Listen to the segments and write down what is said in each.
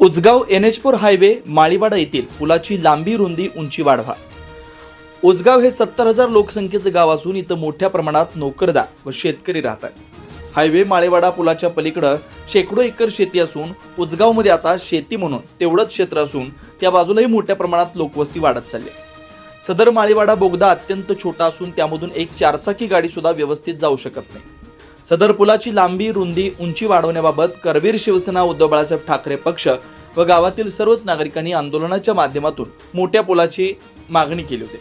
Ujgaon N H four highway Maliwada येथील पुलाची लांबी रुंदी उंची वाढवा. उजगाव हे सत्तर हजार लोकसंख्येचं गाव असून इथं मोठ्या प्रमाणात नोकरदार व शेतकरी राहतात. हायवे माळेवाडा पुलाच्या पलीकडं शेकडो एकर शेती असून उजगावमध्ये आता शेती म्हणून तेवढंच क्षेत्र असून त्या बाजूलाही मोठ्या प्रमाणात लोकवस्ती वाढत चालली सदर माळीवाडा बोगदा अत्यंत छोटा असून त्यामधून एक चारचाकी गाडी सुद्धा व्यवस्थित जाऊ शकत नाही. सदर पुलाची लांबी रुंदी उंची वाढवण्याबाबत करवीर शिवसेना उद्धव बाळासाहेब ठाकरे पक्ष व गावातील सर्वच नागरिकांनी आंदोलनाच्या माध्यमातून मोठ्या पुलाची मागणी केली होती.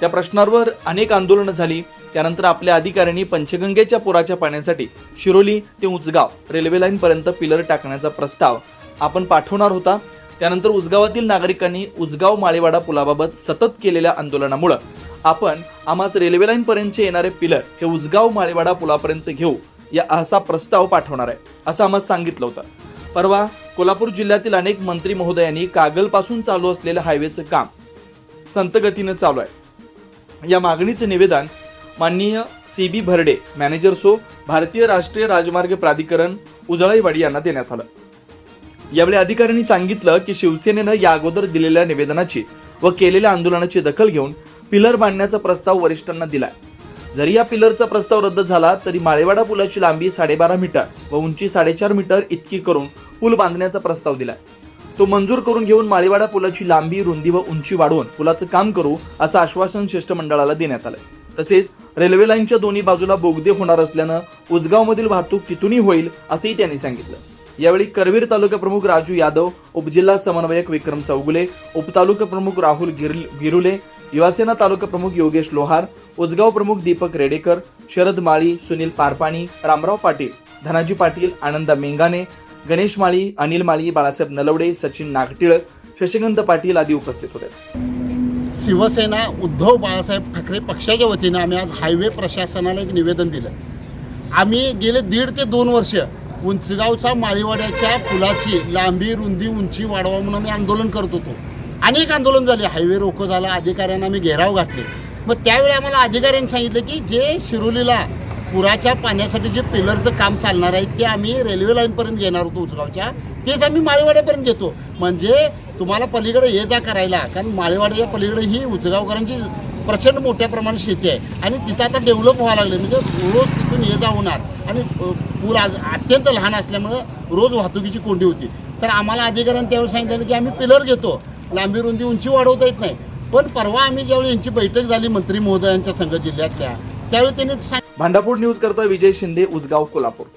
त्या प्रश्नावर अनेक आंदोलनं झाली. त्यानंतर आपल्या अधिकाऱ्यांनी पंचगंगेच्या पुराच्या पाण्यासाठी शिरोली ते उचगाव रेल्वे लाईनपर्यंत पिलर टाकण्याचा प्रस्ताव आपण पाठवणार होता. त्यानंतर उजगावातील नागरिकांनी उजगाव माळेवाडा पुलाबाबत सतत केलेल्या आंदोलनामुळं आपण आम्हाच रेल्वे लाईन पर्यंतचे येणारे पिलर हे उजगाव माळेवाडा पुलापर्यंत घेऊ या असा प्रस्ताव पाठवणार आहे असं आम्हाला सांगितलं होतं. परवा कोल्हापूर जिल्ह्यातील अनेक मंत्री महोदयांनी कागलपासून चालू असलेलं हायवेचं काम संतगतीनं चालू आहे. या मागणीचं निवेदन माननीय सी बी भरडे मॅनेजर सो भारतीय राष्ट्रीय राजमार्ग प्राधिकरण उजळाईवाडी यांना देण्यात आलं. यावेळी अधिकाऱ्यांनी सांगितलं की शिवसेनेनं या अगोदर दिलेल्या निवेदनाची व केलेल्या आंदोलनाची दखल घेऊन पिलर बांधण्याचा प्रस्ताव वरिष्ठांना दिलाय. जरी या पिलरचा प्रस्ताव रद्द झाला तरी माळेवाडा पुलाची लांबी साडेबारा मीटर व उंची साडेचार मीटर इतकी करून पूल बांधण्याचा प्रस्ताव दिलाय. तो मंजूर करून घेऊन माळेवाडा पुलाची लांबी रुंदी व उंची वाढवून पुलाचं काम करू असं आश्वासन शिष्टमंडळाला देण्यात आलंय. तसेच रेल्वे लाईनच्या दोन्ही बाजूला बोगदे होणार असल्यानं उजगावमधील वाहतूक तिथूनही होईल असंही त्यांनी सांगितलं. यावेळी करवीर तालुका प्रमुख राजू यादव उपजिल्हा समन्वयक विक्रम चौगुले उपतालुका प्रमुख राहुल गिर- गिरुले युवासेना तालुका प्रमुख योगेश लोहार उजगाव प्रमुख दीपक रेडेकर शरद माळी सुनील पारपाणी रामराव पाटील धनाजी पाटील आनंदा मेंगाने गणेश माळी अनिल माळी बाळासाहेब नलवडे सचिन नागटिळक शशिकांत पाटील आदी उपस्थित होते. शिवसेना उद्धव बाळासाहेब ठाकरे पक्षाच्या वतीनं आम्ही आज हायवे प्रशासनाला एक निवेदन दिलं. आम्ही गेले दीड ते दोन वर्ष उंचगावचा माळीवाड्याच्या पुलाची लांबी रुंदी उंची वाढवा म्हणून आम्ही आंदोलन करत होतो. अनेक आंदोलन झाले. हायवे रोखो झाला अधिकाऱ्यांना आम्ही घेराव घातले. मग त्यावेळी आम्हाला अधिकाऱ्यांनी सांगितलं की जे शिरोलीला पुराच्या पाण्यासाठी जे पिलरचं काम चालणार आहे ते आम्ही रेल्वे लाईनपर्यंत घेणार होतो उचगावच्या. तेच आम्ही माळीवाड्यापर्यंत घेतो. म्हणजे तुम्हाला पलीकडे ये जा करायला. कारण माळेवाड्याच्या पलीकडे ही उचगावकरांची प्रचंड मोठ्या प्रमाणात शेती आहे. आणि तिथं आता डेव्हलप व्हावं लागले. म्हणजे रोज तिथून ये जा होणार. आणि पूर आज अत्यंत लहान असल्यामुळं रोज वाहतुकीची कोंडी होती. तर आम्हाला अधिकाऱ्यांनी त्यावेळी सांगितलं की आम्ही पिलर घेतो. लांबी रुंदी उंची वाढवता येत नाही. पण परवा आम्ही ज्यावेळी यांची बैठक झाली मंत्री महोदयांच्या संघ जिल्ह्यातल्या त्यावेळी त्यांनी भांडापूर न्यूज करता विजय शिंदे उजगाव कोल्हापूर.